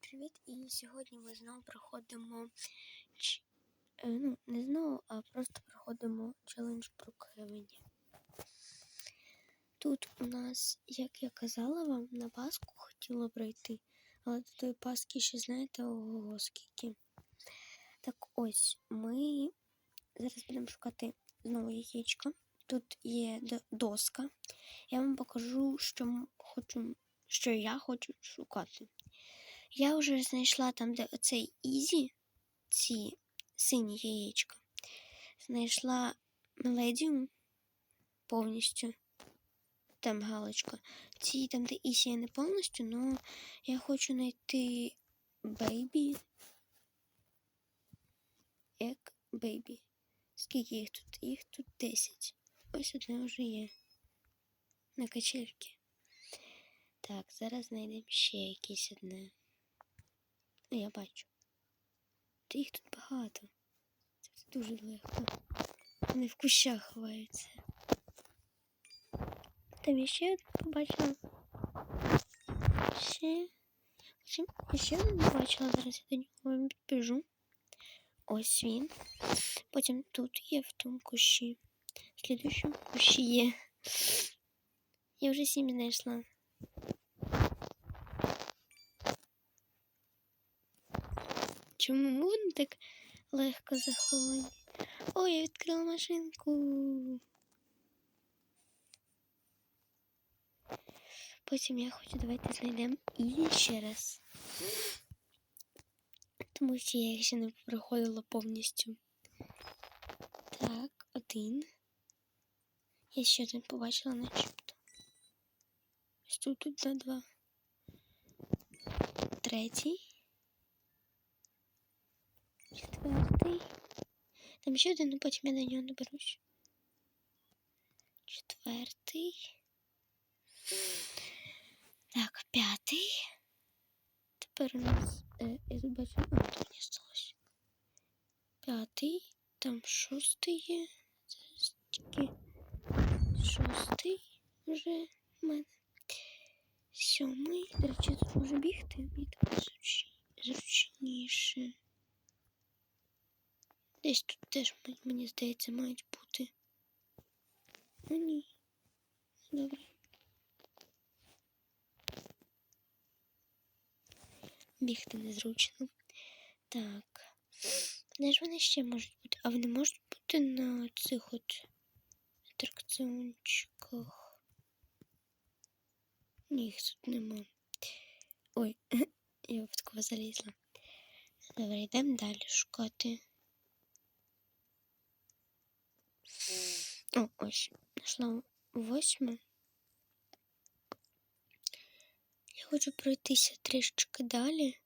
привіт! І сьогодні ми знову проходимо ч- е, ну, не знову, а просто проходимо челендж про Кевіні. Тут у нас, як я казала вам, на Пасху хотіла пройти, але до тої Пасхи ще знаєте ого скільки. Так ось ми зараз будемо шукати знову яєчко. Тут є доска. Я вам покажу, що хочу, що я хочу шукати. Я вже знайшла там, де оцей Ізі, ці сині яєчка. Знайшла Меледіум повністю. Там галочка. Ці там, де Ізі я не повністю, але я хочу знайти Бейбі. Як Бейбі. Скільки їх тут? Їх тут 10. Ось одне вже є. На качельки. Так, зараз знайдемо ще якесь одне. Ну, я бачу. Та їх тут багато. Це дуже легко. Вони в кущах ховаються. Там я ще побачила. Ще. Ще один побачила, зараз я до нього підбіжу. Ось він. Потім тут є в тому кущі. В слідущому кущі є. Я вже сім знайшла. Чому вони так легко заховані? О, я відкрила машинку. Потім я хочу, давайте знайдемо Ізі ще раз. Тому що я їх ще не проходила повністю. Так, один. Я ще один побачила начебто. Ось тут тут на два. Третій. Четвертий. Там ще один, ну потім я до нього доберусь. Четвертий. Так, п'ятий. Тепер у нас. Е, я бачу. А, тут не сталося. П'ятий. Там шостий є. Зараз тільки шостий вже в мене. Сьомий. До речі, тут може бігти. Мені так зруч- зручніше. Десь тут теж, мені здається, мають бути. Ну ні. Добре. Бігти незручно. Так. Де ж вони ще можуть бути? А вони можуть бути на цих от атракціончиках. Ні, їх тут нема. Ой, я випадково залізла. Добре, йдемо далі шукати. О, ось. Знайшла восьму. Я хочу пройтися трішечки далі.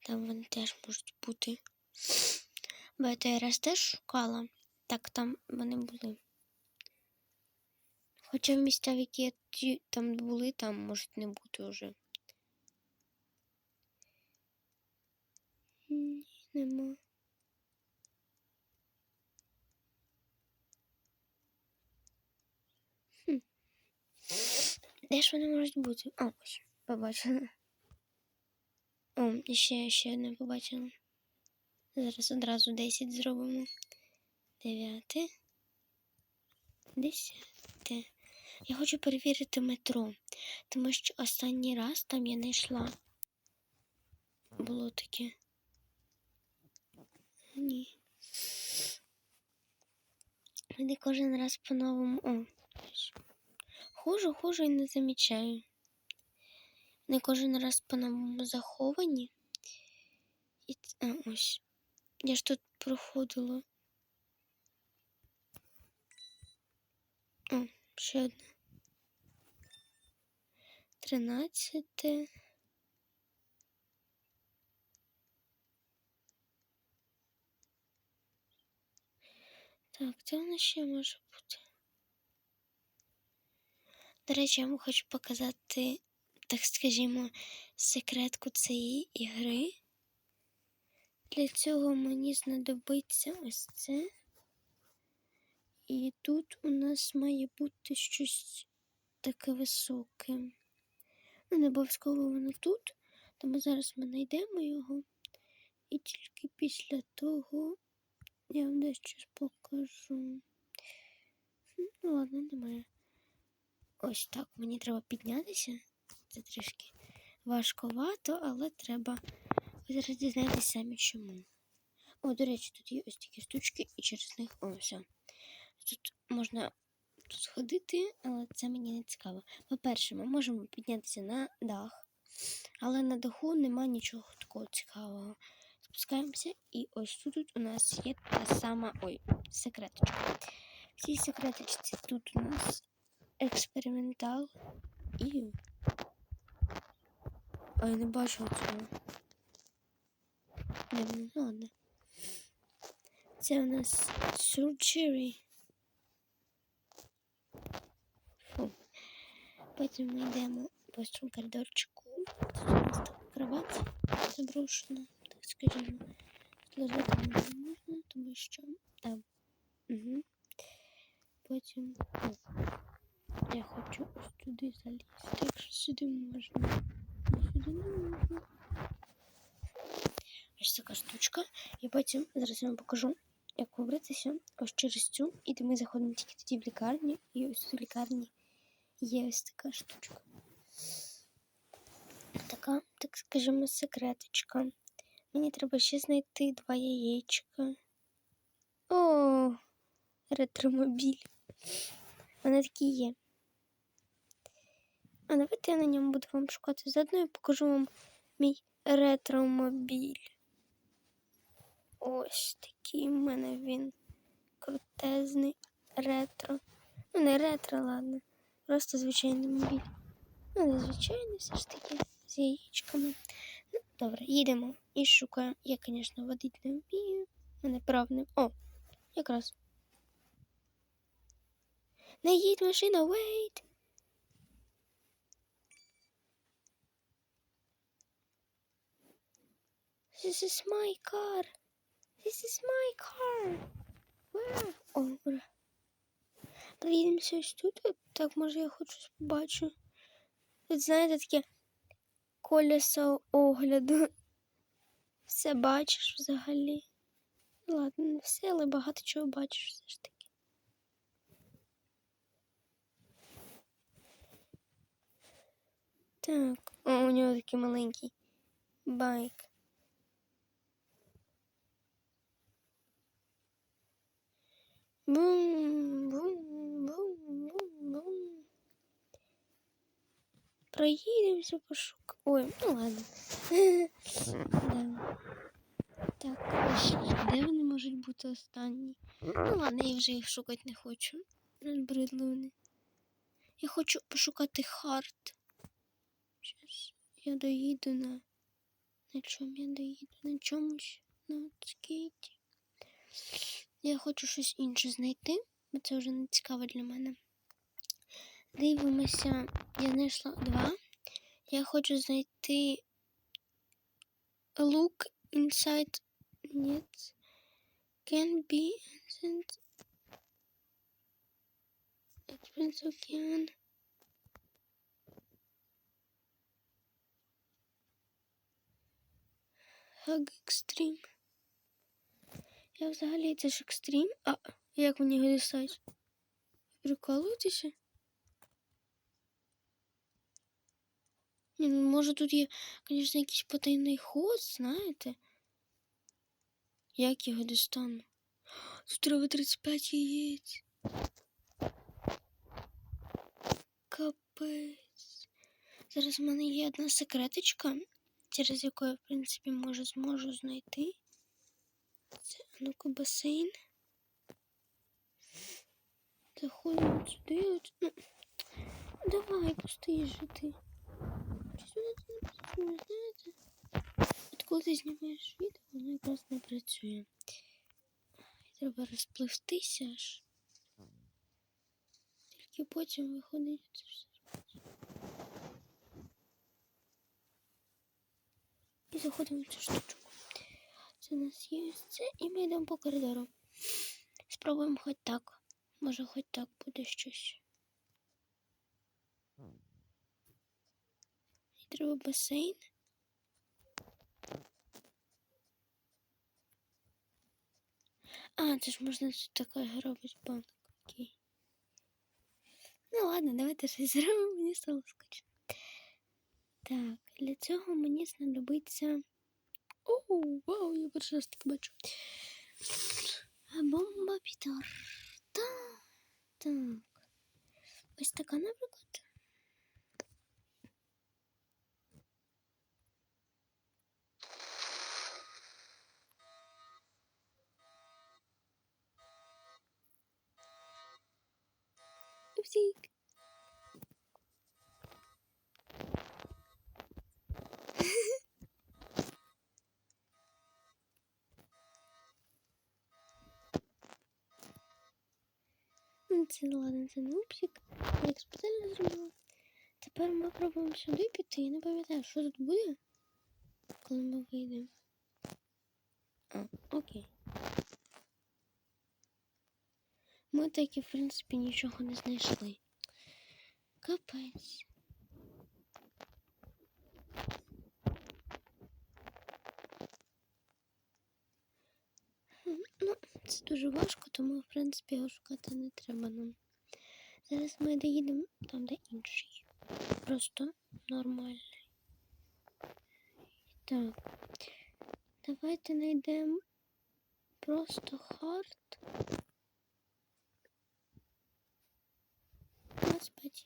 Там вони теж можуть бути. Бо я той раз теж шукала. Так там вони були. Хоча в місця, в які там були, там можуть не бути вже. Ні, нема. Хм. Де ж вони можуть бути? О, ось, побачила. О, ще, ще одне побачила. Зараз одразу 10 зробимо. Дев'яте. Десяте. Я хочу перевірити метро, тому що останній раз там я не йшла. Було таке. Ні. Вони кожен раз по-новому. О. Хожу, хожу і не замічаю. Вони кожен раз по-новому заховані. І а, ось. Я ж тут проходила. О, ще одне. Тринадцяте. Так, де воно ще може бути? До речі, я вам хочу показати, так скажімо, секретку цієї ігри. Для цього мені знадобиться ось це. І тут у нас має бути щось таке високе. Ну, не обов'язково воно тут. Тому зараз ми знайдемо його. І тільки після того я вам дещо покажу. Ну ладно, немає. Ось так, мені треба піднятися. Це трішки важковато, але треба. Ви зараз самі чому. О, до речі, тут є ось такі штучки, і через них о, все. Тут можна тут сходити, але це мені не цікаво. По-перше, ми можемо піднятися на дах, але на даху нема нічого такого цікавого. Спускаємося, і ось тут у нас є та сама ой, секреточка. В цій секреточці тут у нас експериментал і. А не бачу цього. Дивно, ну ладно. Це у нас surgery. Фу. Потім ми йдемо по цьому коридорчику. Тут у нас така кровать заброшена, так скажімо. Лежати не можна, тому що там. Угу. Потім. О, я хочу ось туди залізти. Якщо сюди можна. Сюди не можна. Ось така штучка. І потім зараз вам покажу, як вибратися ось через цю. І ми заходимо тільки тоді в лікарню. І ось тут в лікарні є ось така штучка. Така, так скажімо, секреточка. Мені треба ще знайти два яєчка. О, ретромобіль. Вони такі є. А давайте я на ньому буду вам шукати. Заодно я покажу вам мій ретромобіль. Ось такий в мене він крутезний ретро. Ну, не ретро, ладно. Просто звичайний мобіль. Ну, не звичайний, все ж таки, з яєчками. Ну, добре, їдемо і шукаємо. Я, звісно, водити не вмію. Мене прав не. О, якраз. Не їдь машина, wait! This is my car. This is my car. Where? О, ура. Приїдемося ось тут. Так, може, я хоч щось побачу. Тут, знаєте, таке колесо огляду. Все бачиш взагалі. Ладно, не все, але багато чого бачиш все ж таки. Так, у нього такий маленький байк. Бум, бум, бум, бум, бум. Проїдемося пошук. Ой, ну ладно. да. Так, ось, де вони можуть бути останні? Ну ладно, я вже їх шукати не хочу. Вони. Я хочу пошукати хард. Щас я доїду на. На чому я доїду? На чомусь на скейті. Я хочу щось інше знайти, бо це вже не цікаво для мене. Дивимося, я знайшла два. Я хочу знайти look inside нет. Can be sent. Expense ocean. Hug extreme. Я взагалі це ж екстрім. А як мені його дістати? Прикалуєтеся? Ні, ну може тут є, звісно, якийсь потайний ход, знаєте? Як його дістану? Тут треба 35 яєць. Капець. Зараз в мене є одна секреточка, через яку я, в принципі, може зможу знайти. Це ну-ка басейн. Заходимо сюди. От. Ну, давай, пусти жити. Щось знаєте? От коли ти знімаєш відео, воно якраз не працює. Треба розпливтися аж. Тільки потім виходить це все. І заходимо в цю штучку. Це у нас є це, і ми йдемо по коридору. Спробуємо хоч так. Може хоч так буде щось. І треба басейн. А, це ж можна тут така робити банк. Окей. Ну ладно, давайте щось зробимо, мені стало скучно. Так, для цього мені знадобиться. Оу, вау, я перший раз таке бачу. Бомба Пітер. Так, так. Ось така, наприклад. Упсік. Це ладно, це не упсік. Як спеціально зробила. Тепер ми пробуємо сюди піти. Я не пам'ятаю, що тут буде, коли ми вийдемо. А, окей. Ми таки, в принципі, нічого не знайшли. Капець. М, Ну, це дуже важко, тому, в принципі, його шукати не треба нам. Зараз ми доїдемо там, де інший. Просто нормальний. Так. Давайте знайдемо просто хард. Господи.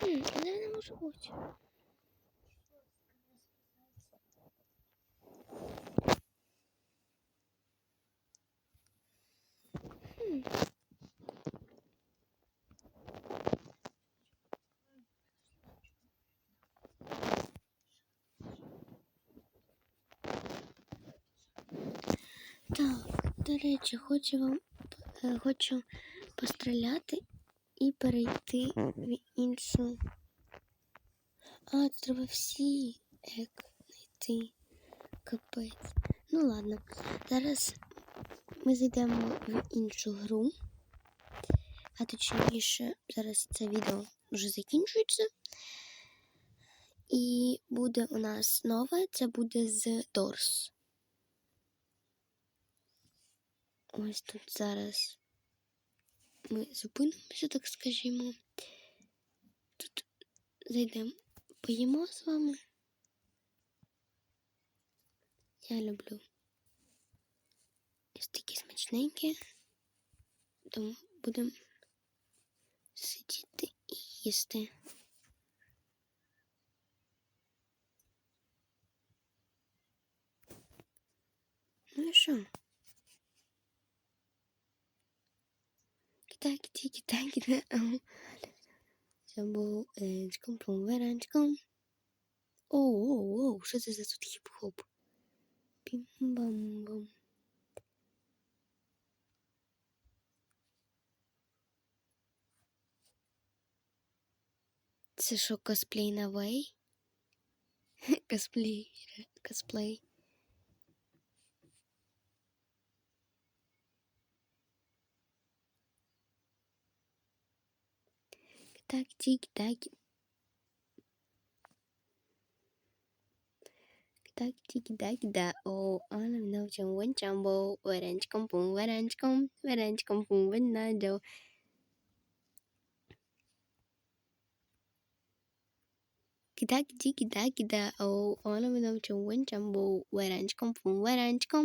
Хм, Хм. Так, до речі, хочу вам е, хочу постріляти і перейти в іншу. А, треба всі ек знайти. Капець. Ну ладно. Зараз ми зайдемо в іншу гру. А точніше, зараз це відео вже закінчується. І буде у нас нове, це буде з Doors. Ось тут зараз ми зупинимося, так скажімо. Тут зайдемо, поїмо з вами. Я люблю ось такі смачненькі, тому будемо сидіти і їсти. Ну і що? Китай, китай, китай, китай. Це був ранчком, помаранчком. Оу, оу, оу, що це за тут хіп-хоп? Пім-бам-бам. Це що, косплей на вей? Косплей, косплей. tak tik tak tak tik tak da o alam no chum wen chambo orange kom pum orange kom orange kom pum wen na do kidak tik tak da o alam no chum wen chambo orange kom pum orange kom